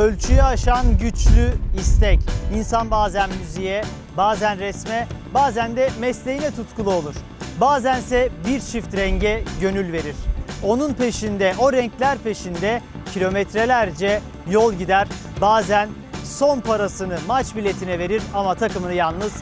Ölçüyü aşan güçlü istek. İnsan bazen müziğe, bazen resme, bazen de mesleğine tutkulu olur. Bazense bir çift renge gönül verir. Onun peşinde, o renkler peşinde kilometrelerce yol gider. Bazen son parasını maç biletine verir ama takımını yalnız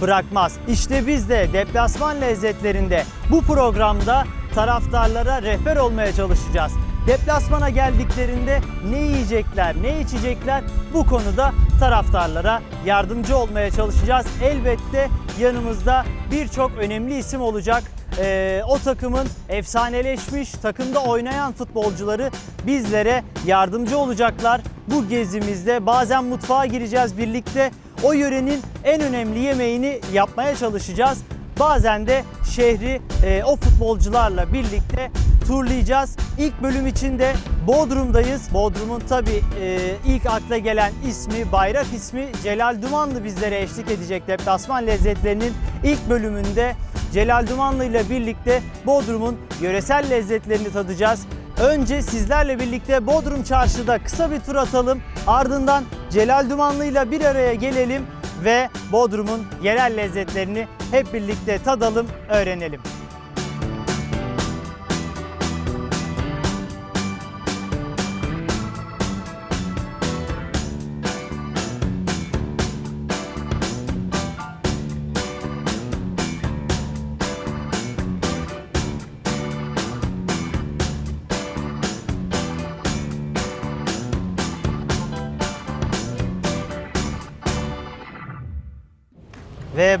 bırakmaz. İşte biz de deplasman lezzetlerinde bu programda taraftarlara rehber olmaya çalışacağız. Deplasmana geldiklerinde ne yiyecekler, ne içecekler bu konuda taraftarlara yardımcı olmaya çalışacağız. Elbette yanımızda birçok önemli isim olacak. Ee, o takımın efsaneleşmiş takımda oynayan futbolcuları bizlere yardımcı olacaklar. Bu gezimizde bazen mutfağa gireceğiz birlikte. O yörenin en önemli yemeğini yapmaya çalışacağız. Bazen de şehri e, o futbolcularla birlikte turlayacağız. İlk bölüm için de Bodrum'dayız. Bodrum'un tabii e, ilk akla gelen ismi, bayrak ismi Celal Dumanlı bizlere eşlik edecek deplasman lezzetlerinin ilk bölümünde Celal Dumanlı ile birlikte Bodrum'un yöresel lezzetlerini tadacağız. Önce sizlerle birlikte Bodrum Çarşı'da kısa bir tur atalım. Ardından Celal Dumanlı ile bir araya gelelim ve Bodrum'un yerel lezzetlerini hep birlikte tadalım, öğrenelim.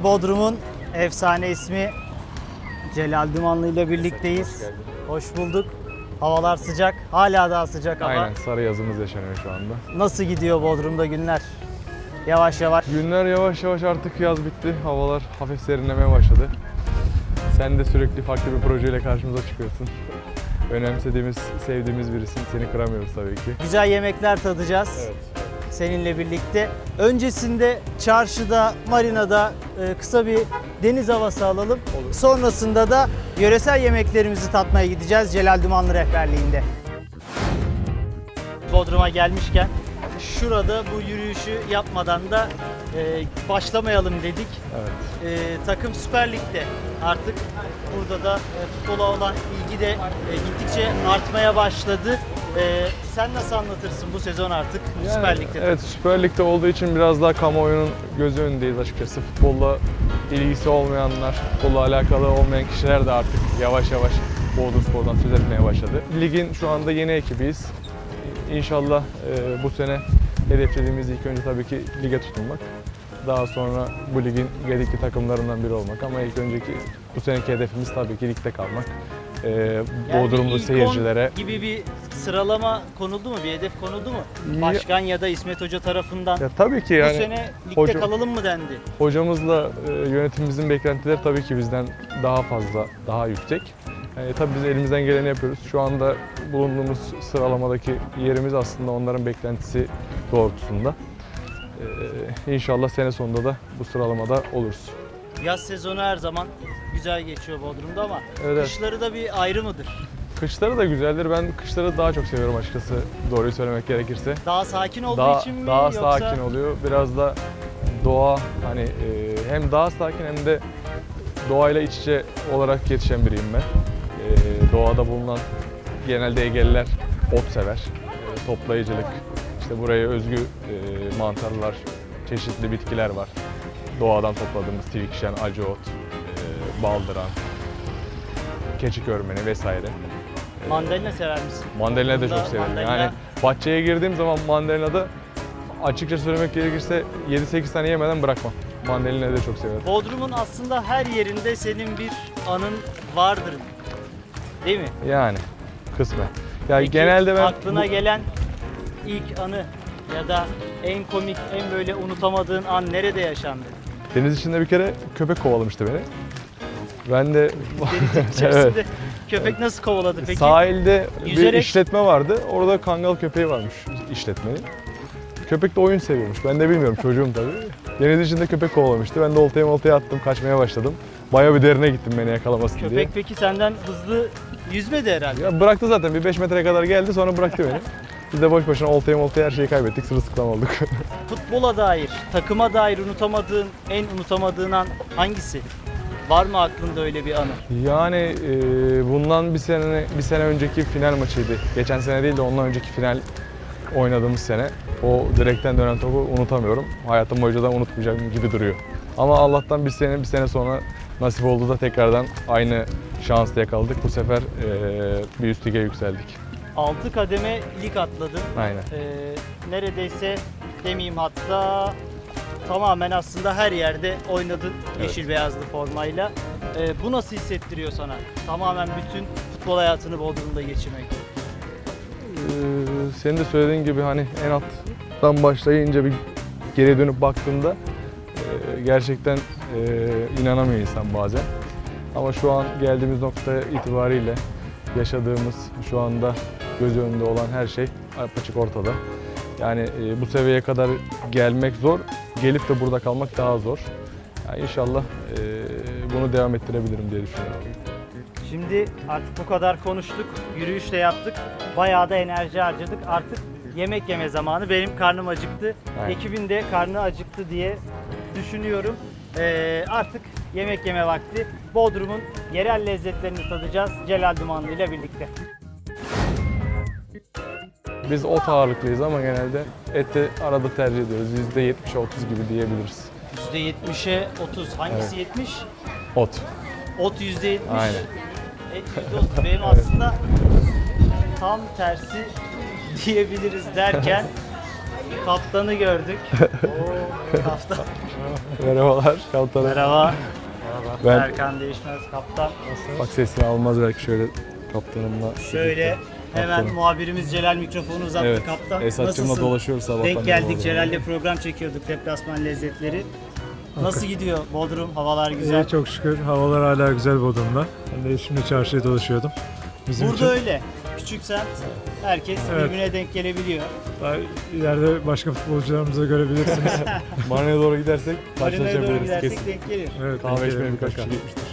Bodrum'un efsane ismi Celal Dumanlı ile birlikteyiz. Hoş bulduk. Havalar sıcak. Hala daha sıcak hava. Aynen sarı yazımız yaşanıyor şu anda. Nasıl gidiyor Bodrum'da günler? Yavaş yavaş. Günler yavaş yavaş artık yaz bitti. Havalar hafif serinlemeye başladı. Sen de sürekli farklı bir projeyle karşımıza çıkıyorsun. Önemsediğimiz, sevdiğimiz birisin. Seni kıramıyoruz tabii ki. Güzel yemekler tadacağız. Seninle birlikte. Öncesinde çarşıda, marinada e, kısa bir deniz havası alalım. Olur. Sonrasında da yöresel yemeklerimizi tatmaya gideceğiz Celal Dumanlı rehberliğinde. Bodrum'a gelmişken şurada bu yürüyüşü yapmadan da e, başlamayalım dedik. Evet. E, takım Süper Lig'de artık burada da e, futbola olan ilgi de e, gittikçe artmaya başladı. E, sen nasıl anlatırsın bu sezon artık Yani, Süper Lig'de? Evet Süper Lig'de olduğu için biraz daha kamuoyunun gözü önündeyiz açıkçası. Futbolla ilgisi olmayanlar, futbolla alakalı olmayan kişiler de artık yavaş yavaş Bodrum Spor'dan söz etmeye başladı. Ligin şu anda yeni ekibiyiz. İnşallah e, bu sene hedeflediğimiz ilk önce tabii ki lige tutunmak. Daha sonra bu ligin gedikli takımlarından biri olmak ama ilk önceki bu seneki hedefimiz tabii ki ligde kalmak. E, Yani Bodrumlu seyircilere gibi bir sıralama konuldu mu? Bir hedef konuldu mu? Başkan ya da İsmet Hoca tarafından ya tabii ki yani bu sene ligde hoca- kalalım mı dendi? Hocamızla e, yönetimimizin beklentileri tabii ki bizden daha fazla, daha yüksek. E, tabii biz elimizden geleni yapıyoruz. Şu anda bulunduğumuz sıralamadaki yerimiz aslında onların beklentisi doğrultusunda. E, inşallah sene sonunda da bu sıralamada oluruz. Yaz sezonu her zaman güzel geçiyor Bodrum'da ama evet. kışları da bir ayrı mıdır? Kışları da güzeldir. Ben kışları daha çok seviyorum açıkçası doğruyu söylemek gerekirse. Daha sakin olduğu Daha, için mi daha yoksa sakin oluyor. Biraz da doğa hani e, hem daha sakin hem de doğayla iç içe olarak yetişen biriyim ben. E, doğada bulunan genelde Egeliler ot sever. E, toplayıcılık, işte buraya özgü e, mantarlar, çeşitli bitkiler var. Doğadan topladığımız tivikşen, acı ot, e, baldıran, keçik örmeni vesaire. Mandalina sever misin? Mandalina da çok severim. mandalina- Yani bahçeye girdiğim zaman mandalina'da açıkça söylemek gerekirse 7-8 tane yemeden bırakmam. Mandalina'yı da çok severim. Bodrum'un aslında her yerinde senin bir anın vardır. Değil mi? Yani kısmen. Ya Peki, genelde ben aklına bu- gelen ilk anı ya da en komik, en böyle unutamadığın an nerede yaşandı? deniz içinde bir kere köpek kovalamıştı beni. Ben de Deniz içerisinde köpek nasıl kovaladı peki? sahilde bir Yüzerek- işletme vardı. Orada kangal köpeği varmış işletmenin. Köpek de oyun seviyormuş. Ben de bilmiyorum çocuğum tabii. Deniz içinde köpek kovalamıştı. Ben de oltaya moltaya attım, kaçmaya başladım. Bayağı bir derine gittim beni yakalamasın diye. Köpek peki senden hızlı yüzmedi herhalde. Ya bıraktı zaten bir 5 metreye kadar geldi sonra bıraktı beni. Biz de boş boşuna oltaya moltaya her şeyi kaybettik. Sırılsıklam olduk. Futbola dair, takıma dair unutamadığın, en unutamadığın an hangisi? Var mı aklında öyle bir anı? yani e, bundan bir sene bir sene önceki final maçıydı. Geçen sene değil de ondan önceki final oynadığımız sene. O direkten dönen topu unutamıyorum. Hayatım boyunca da unutmayacağım gibi duruyor. Ama Allah'tan bir sene bir sene sonra nasip oldu da tekrardan aynı şansla yakaladık. Bu sefer e, bir üst lige yükseldik. 6 kademe lig atladın. Aynen. Ee, neredeyse demeyeyim hatta tamamen aslında her yerde oynadın Evet. yeşil beyazlı formayla. Ee, bu nasıl hissettiriyor sana? Tamamen bütün futbol hayatını Bodrum'da geçirmek. Ee, senin de söylediğin gibi hani en alttan başlayınca bir geriye dönüp baktığında e, gerçekten e, inanamıyor insan bazen. Ama şu an geldiğimiz nokta itibariyle yaşadığımız şu anda göz önünde olan her şey apaçık ortada. Yani e, bu seviyeye kadar gelmek zor, gelip de burada kalmak daha zor. Yani inşallah e, bunu devam ettirebilirim diye düşünüyorum. Şimdi artık bu kadar konuştuk, yürüyüş de yaptık. Bayağı da enerji harcadık. Artık yemek yeme zamanı. Benim karnım acıktı. Aynen. Ekibin de karnı acıktı diye düşünüyorum. Ee, artık yemek yeme vakti. Bodrum'un yerel lezzetlerini tadacağız Celal Dumanlı ile birlikte. Biz ot ağırlıklıyız ama genelde eti arada tercih ediyoruz. %70'e 30 gibi diyebiliriz. %70'e 30. Hangisi 70? Ot. Ot %70. Aynen. Et %30. Benim aslında tam tersi diyebiliriz derken kaptanı gördük. Oo, kaptan. Merhabalar. Kaltara. Merhaba. Ben Erkan Değişmez kaptan. bak sesini almaz belki şöyle kaptanımla. Şöyle hemen Kaptanım. muhabirimiz Celal mikrofonu uzattı Evet. kaptan. Esat'cığımla Nasılsın? dolaşıyoruz sabahtan. Denk beri geldik orada. Celal'le program çekiyorduk deplasman lezzetleri. Nasıl gidiyor Bodrum? Havalar güzel. İyi çok şükür. Havalar hala güzel Bodrum'da. Ben de şimdi çarşıya dolaşıyordum. Bizim Burada için öyle. Küçük semt. Herkes Evet. birbirine denk gelebiliyor. daha ileride başka futbolcularımızı da görebilirsiniz. Marina'ya doğru gidersek Marina'ya doğru karşılaşabiliriz gidersek kesin. denk gelir. evet, Kahve denk içmeye gelelim birkaç mutlaka. kişi gitmiştir.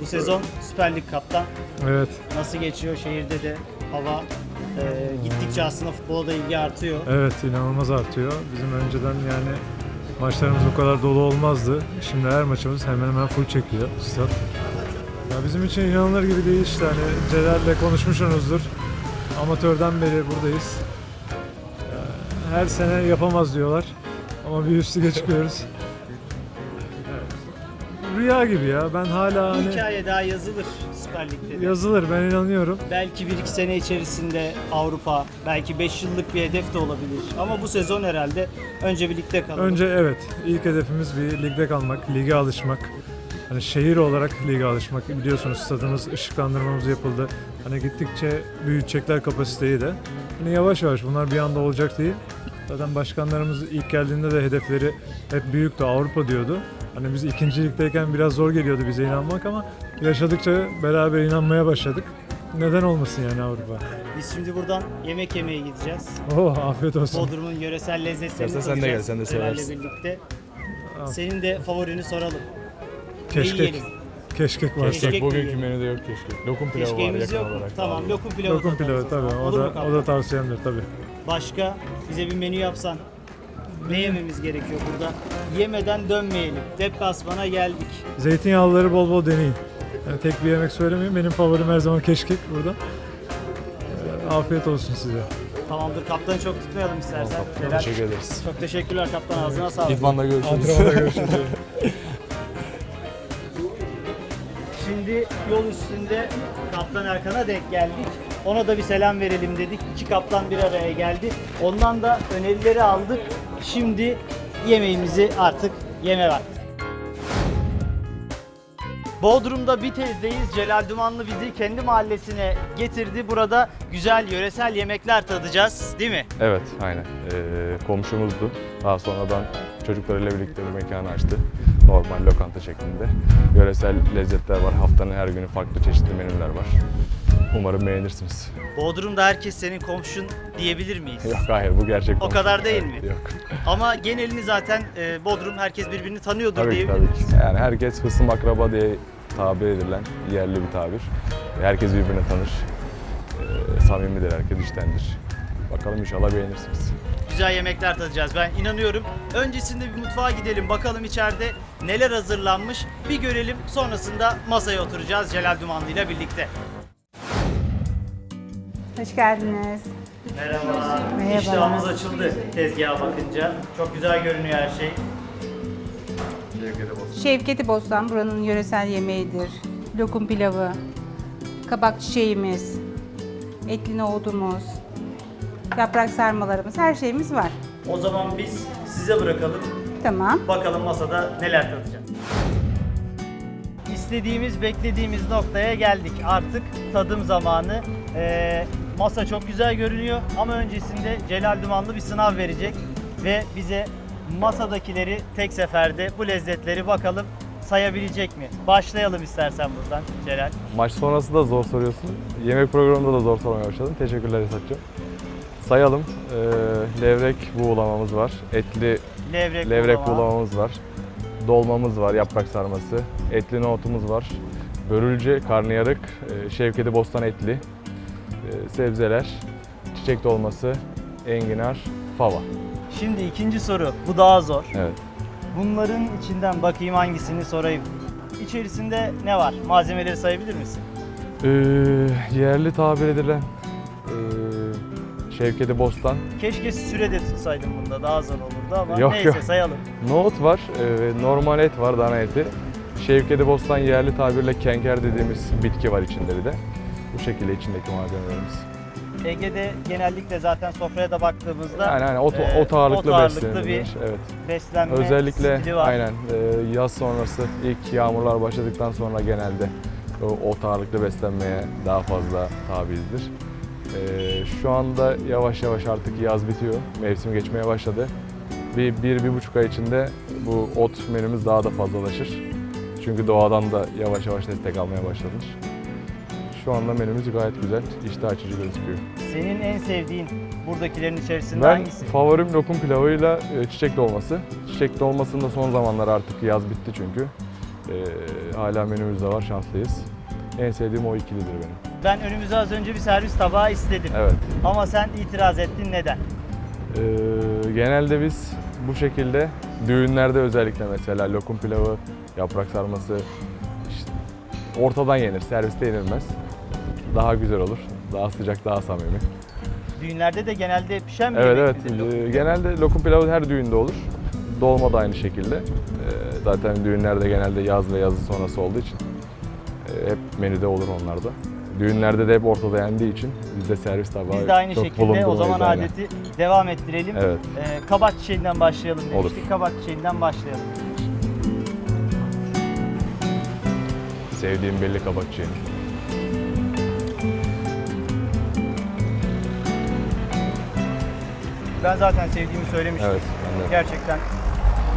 Bu sezon Süper Lig kaptan. Evet, Nasıl geçiyor şehirde de hava e, gittikçe aslında futbola da ilgi artıyor. evet inanılmaz artıyor. Bizim önceden yani maçlarımız bu kadar dolu olmazdı. Şimdi her maçımız hemen hemen full çekiyor stat. Ya bizim için inanılır gibi değil işte hani Celal'le konuşmuşsunuzdur. Amatörden beri buradayız. Her sene yapamaz diyorlar. Ama bir üst lige çıkıyoruz. Evet. Rüya gibi ya. Ben hala hani hikaye daha yazılır Süper Lig'de de. yazılır ben inanıyorum. Belki 1-2 sene içerisinde Avrupa, belki 5 yıllık bir hedef de olabilir. Ama bu sezon herhalde önce bir ligde kalalım. Önce evet ilk hedefimiz bir ligde kalmak, lige alışmak. Hani şehir olarak lige alışmak. Biliyorsunuz stadımız ışıklandırmamız yapıldı. Hani gittikçe büyütecekler kapasiteyi de. Hani yavaş yavaş bunlar bir anda olacak değil. Zaten başkanlarımız ilk geldiğinde de hedefleri hep büyüktü. Avrupa diyordu. Hani biz ikinci ligdeyken biraz zor geliyordu bize inanmak ama yaşadıkça beraber inanmaya başladık. Neden olmasın yani Avrupa? Biz şimdi buradan yemek yemeye gideceğiz. Oh afiyet olsun. Bodrum'un yöresel lezzetlerini sen de gel, sen de Celal'le seversin. birlikte. Senin de favorini soralım. Ne Keşkek. yiyelim? Keşkek varsa. Keşkek bugünkü menüde yok keşkek. Lokum pilavı var Keşkeğimiz yakın yok mu? olarak. Tamam lokum pilavı Lokum pilavı tabii. O Olur mu da, o da tavsiyemdir tabii. Başka bize bir menü yapsan. Ne yememiz gerekiyor burada? Yemeden dönmeyelim. Deplasmana geldik. Zeytinyağlıları bol bol deneyin. Yani tek bir yemek söylemeyeyim. Benim favorim her zaman keşkek burada. Ee, Afiyet olsun size. Tamamdır kaptanı çok tutmayalım istersen. Celal. Teşekkür ederiz. Çok teşekkürler kaptan ağzına sağlık. İdman'da görüşürüz. Antrenmanda görüşürüz. Şimdi yol üstünde Kaptan Erkan'a denk geldik. Ona da bir selam verelim dedik. İki kaptan bir araya geldi. Ondan da önerileri aldık. Şimdi yemeğimizi artık yeme vakti. Bodrum'da Bitez'deyiz. Celal Dumanlı bizi kendi mahallesine getirdi. Burada güzel yöresel yemekler tadacağız değil mi? Evet, aynen. Ee, komşumuzdu. Daha sonradan çocuklarıyla birlikte bir mekan açtı. Normal lokanta şeklinde. Yöresel lezzetler var. Haftanın her günü farklı çeşitli menüler var. Umarım beğenirsiniz. Bodrum'da herkes senin komşun diyebilir miyiz? Yok hayır bu gerçek O komşu. kadar değil mi? Yok. Ama genelini zaten e, Bodrum herkes birbirini tanıyordur Tabii ki diyebilir tabii miyiz? Yani herkes hısım akraba diye tabir edilen yerli bir tabir. Herkes birbirini tanır. Ee, samimidir herkes, iştendir. Bakalım inşallah beğenirsiniz. Güzel yemekler tadacağız ben inanıyorum. Öncesinde bir mutfağa gidelim bakalım içeride neler hazırlanmış bir görelim. Sonrasında masaya oturacağız Celal Dumanlı ile birlikte. Hoş geldiniz. Merhaba. Merhabalar. İştahımız açıldı tezgaha bakınca. Çok güzel görünüyor her şey. Şevketi Bostan buranın yöresel yemeğidir. Lokum pilavı, kabak çiçeğimiz, etli nohudumuz, yaprak sarmalarımız, her şeyimiz var. O zaman biz size bırakalım. Tamam. Bakalım masada neler tadacağız. İstediğimiz, beklediğimiz noktaya geldik. Artık tadım zamanı. Ee, masa çok güzel görünüyor ama öncesinde Celal Dumanlı bir sınav verecek ve bize masadakileri tek seferde bu lezzetleri bakalım sayabilecek mi? Başlayalım istersen buradan Celal. Maç sonrası da zor soruyorsun. Yemek programında da zor sormaya başladın. Teşekkürler Esat'cığım. Sayalım. Ee, levrek buğulamamız var. Etli Levrek, levrek buğulama. buğulamamız var. Dolmamız var, yaprak sarması. Etli nohutumuz var. Börülce, karnıyarık, e, şevketi bostan etli. e, Sebzeler, çiçek dolması, enginar, fava. Şimdi ikinci soru. Bu daha zor. Evet. Bunların içinden bakayım hangisini sorayım. İçerisinde ne var? Malzemeleri sayabilir misin? Ee, yerli tabir edilen e, şevketi bostan. Keşke sürede tutsaydım bunda daha zor olurdu ama Yok, neyse yok. sayalım. Nohut var, e, normal et var, dana eti. Şevketi bostan yerli tabirle kenker dediğimiz bitki var içinde de. Bu şekilde içindeki malzemelerimiz. Ege'de genellikle zaten sofraya da baktığımızda Yani, yani ot, e, ot ağırlıklı, ot beslenilir. bir Evet. beslenme Özellikle var. aynen e, yaz sonrası ilk yağmurlar başladıktan sonra genelde o ot ağırlıklı beslenmeye daha fazla tabizdir. E, şu anda yavaş yavaş artık yaz bitiyor, mevsim geçmeye başladı. Bir, bir, bir buçuk ay içinde bu ot menümüz daha da fazlalaşır. Çünkü doğadan da yavaş yavaş destek almaya başlamış. Şu anda menümüz gayet güzel, iştah açıcı gözüküyor. Senin en sevdiğin buradakilerin içerisinde Ben hangisi? favorim lokum pilavıyla e, çiçek dolması. Çiçek dolmasında son zamanlar artık yaz bitti çünkü. E, hala menümüzde var, şanslıyız. En sevdiğim o ikilidir benim. Ben önümüze az önce bir servis tabağı istedim. Evet. Ama sen itiraz ettin neden? E, genelde biz bu şekilde düğünlerde özellikle mesela lokum pilavı, yaprak sarması işte ortadan yenir, serviste yenilmez. Daha güzel olur, daha sıcak, daha samimi. Düğünlerde de genelde pişen bir Evet yemek evet. midir lokum? Ee, Genelde lokum pilavı her düğünde olur. Dolma da aynı şekilde. Ee, Zaten düğünlerde genelde yaz ve yazı sonrası olduğu için e, hep menüde olur onlarda. Düğünlerde de hep ortada yendiği için bizde servis tabağı Biz de aynı çok şekilde o zaman yani. adeti devam ettirelim. Evet. Ee, kabak çiçeğinden başlayalım Olur. demiştik. Kabak çiçeğinden başlayalım. Sevdiğim belli kabakçı. Ben zaten sevdiğimi söylemiştim. Evet. Ben de. Gerçekten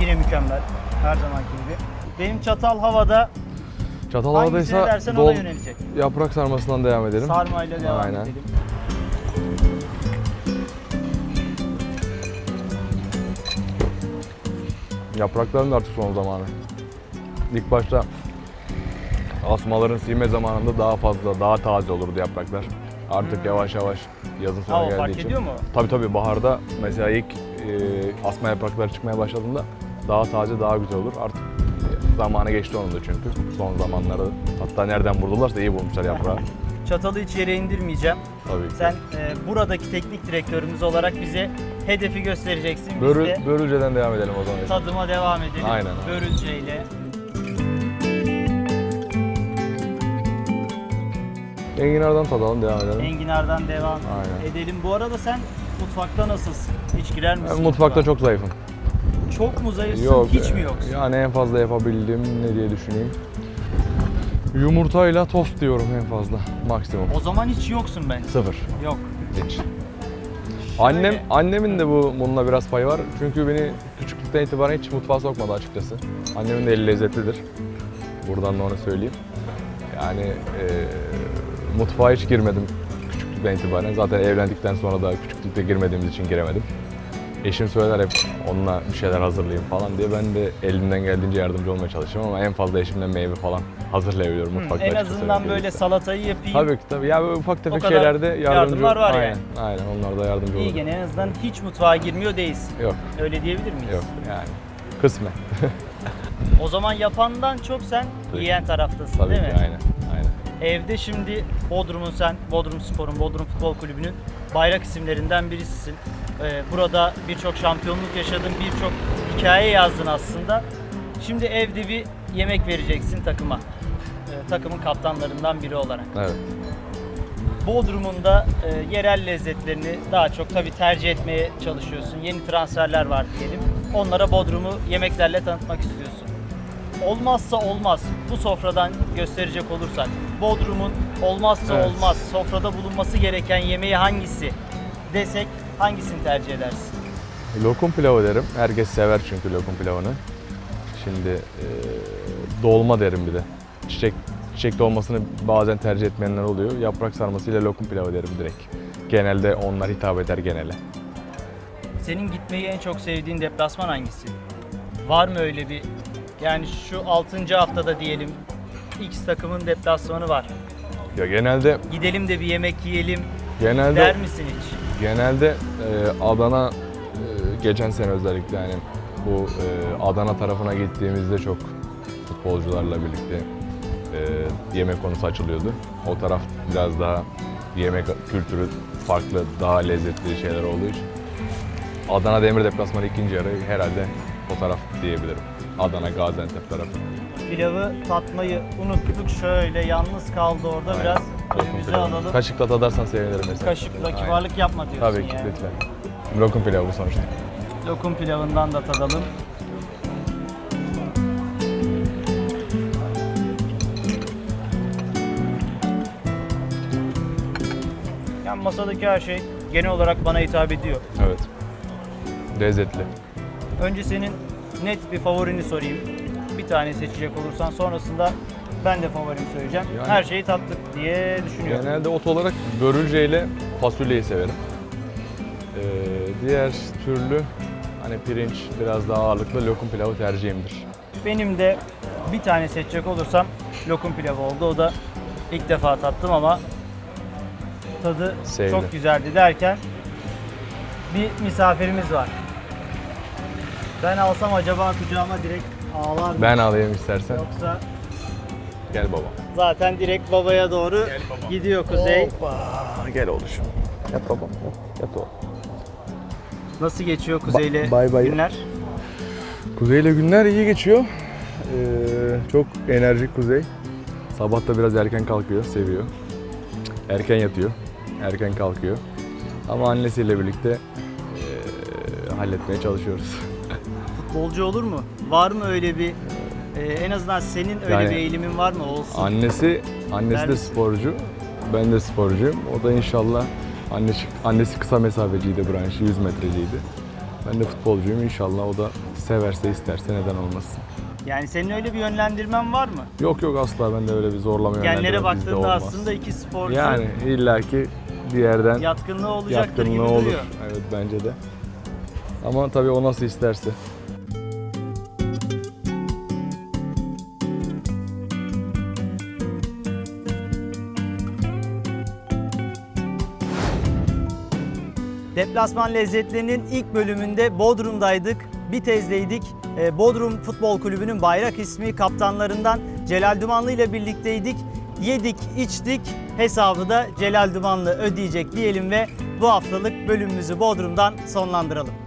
yine mükemmel. Her zamanki gibi. Benim çatal havada Çatal hangisine havadaysa dersen dol ona yönelecek. yaprak sarmasından devam edelim. Sarmayla devam Aynen. edelim. Yaprakların da artık son zamanı. İlk başta asmaların silme zamanında daha fazla, daha taze olurdu yapraklar. Artık yavaş yavaş yazın sonu Ha o geldiği fark için. ediyor mu? Tabii tabii baharda mesela ilk e, asma yaprakları çıkmaya başladığında daha taze daha güzel olur. Artık e, zamanı geçti onun da çünkü son zamanlarda. Hatta nereden buldularsa iyi bulmuşlar yaprağı. Çatalı hiç yere indirmeyeceğim. Tabii ki. Sen e, buradaki teknik direktörümüz olarak bize hedefi göstereceksin. Biz Börü, de börülceden devam edelim o zaman. tadıma devam edelim. Aynen, aynen. Börülceyle. Enginar'dan tadalım devam edelim. Enginar'dan devam Aynen. edelim. Bu arada sen mutfakta nasılsın? Hiç girer misin? Ben mutfakta mutfağa? çok zayıfım. Çok mu zayıfsın? Yok. Hiç mi yoksun? Yani en fazla yapabildiğim ne diye düşüneyim. Yumurtayla tost diyorum en fazla. Maksimum. O zaman hiç yoksun bence. Sıfır. Yok. Hiç. Annem, annemin de bu bununla biraz payı var. Çünkü beni küçüklükten itibaren hiç mutfağa sokmadı açıkçası. Annemin de eli lezzetlidir. Buradan da onu söyleyeyim. Yani e, mutfağa hiç girmedim küçüklükten itibaren. Zaten evlendikten sonra da küçüklükte girmediğimiz için giremedim. Eşim söyler hep onunla bir şeyler hazırlayayım falan diye ben de elimden geldiğince yardımcı olmaya çalışıyorum ama en fazla eşimle meyve falan hazırlayabiliyorum mutfakta. en açıkçası azından öyle böyle gelirse. salatayı yapayım. Tabii ki tabii. Ya böyle ufak tefek kadar şeylerde yardımcı yardımlar var aynen, yani. Aynen onlar da yardımcı İyi olur. gene en azından hiç mutfağa girmiyor değilsin. Yok Öyle diyebilir miyiz? yok yani. Kısmen. O zaman yapandan çok sen Tabii. yiyen taraftasın Tabii değil ki mi? aynen. Aynen. Evde şimdi Bodrum'un sen, Bodrum Spor'un, Bodrum Futbol Kulübü'nün bayrak isimlerinden birisisin. Ee, burada birçok şampiyonluk yaşadın, birçok hikaye yazdın aslında. Şimdi evde bir yemek vereceksin takıma. Ee, takımın kaptanlarından biri olarak. Evet. Bodrum'un da e, yerel lezzetlerini daha çok tabii tercih etmeye çalışıyorsun. Yeni transferler var diyelim. Onlara Bodrum'u yemeklerle tanıtmak istiyorsun. Olmazsa olmaz. Bu sofradan gösterecek olursak Bodrum'un olmazsa Evet. olmaz sofrada bulunması gereken yemeği hangisi desek hangisini tercih edersin? Lokum pilavı derim. Herkes sever çünkü lokum pilavını. Şimdi e, dolma derim bir de. Çiçek çiçek dolmasını bazen tercih etmeyenler oluyor. Yaprak sarması ile lokum pilavı derim direkt. Genelde onlar hitap eder genele. Senin gitmeyi en çok sevdiğin deplasman hangisi? Var mı öyle bir yani şu 6. haftada diyelim X takımın deplasmanı var. Ya genelde Gidelim de bir yemek yiyelim genelde der misin hiç? genelde e, Adana e, geçen sene özellikle yani bu e, Adana tarafına gittiğimizde çok futbolcularla birlikte e, yemek konusu açılıyordu. O taraf biraz daha yemek kültürü farklı, daha lezzetli şeyler olduğu için. Adana Demir deplasmanı ikinci yarı herhalde o taraf diyebilirim. Adana Gaziantep tarafı. Pilavı tatmayı unuttuk şöyle yalnız kaldı orada Aynen. biraz Lokum önümüze pilavı. alalım. Kaşıkla tadarsan sevinirim mesela. Kaşıkla kibarlık yapma diyorsun Tabii ki yani. lütfen. Lokum pilavı bu sonuçta. Lokum pilavından da tadalım. Yani masadaki her şey genel olarak bana hitap ediyor. Evet. Lezzetli. Önce senin net bir favorini sorayım. Bir tane seçecek olursan sonrasında ben de favorimi söyleyeceğim. Yani- Her şeyi tattık diye düşünüyorum. Genelde ot olarak börülce ile fasulyeyi severim. Ee, diğer türlü hani pirinç biraz daha ağırlıklı lokum pilavı tercihimdir. Benim de bir tane seçecek olursam lokum pilavı oldu. O da ilk defa tattım ama tadı Sevdim. çok güzeldi derken bir misafirimiz var. Ben alsam acaba kucağıma direkt ağlar mı? Ben alayım istersen. Yoksa Gel baba. zaten direkt babaya doğru gidiyor Kuzey. Aa, gel oğluşum. Yat babam. Yat oğlum. Nasıl geçiyor Kuzey'le bay bay. günler? Kuzey'le günler iyi geçiyor. Ee, çok enerjik Kuzey. Sabah da biraz erken kalkıyor, seviyor. Erken yatıyor, erken kalkıyor. Ama annesiyle birlikte ee, halletmeye çalışıyoruz. Futbolcu olur mu? Var mı öyle bir e, en azından senin öyle Yani- bir eğilimin var mı? Olsun. Annesi annesi de misin? sporcu. Ben de sporcuyum. O da inşallah annesi annesi kısa mesafeciydi branşı 100 metreciydi. Ben de futbolcuyum. İnşallah o da severse isterse neden olmasın. Yani senin öyle bir yönlendirmen var mı? Yok yok asla ben de öyle bir zorlama Genlere yönlendirmem bizde baktığında olmaz. aslında iki sporcu yani illaki bir yerden yatkınlığı olacaktır gibi yatkınlığı olur. duruyor. Evet bence de. Ama tabii o nasıl isterse. Deplasman lezzetlerinin ilk bölümünde Bodrum'daydık. Bitez'deydik. Ee, Bodrum Futbol Kulübü'nün bayrak ismi kaptanlarından Celal Dumanlı ile birlikteydik. Yedik, içtik. Hesabı da Celal Dumanlı ödeyecek diyelim ve bu haftalık bölümümüzü Bodrum'dan sonlandıralım.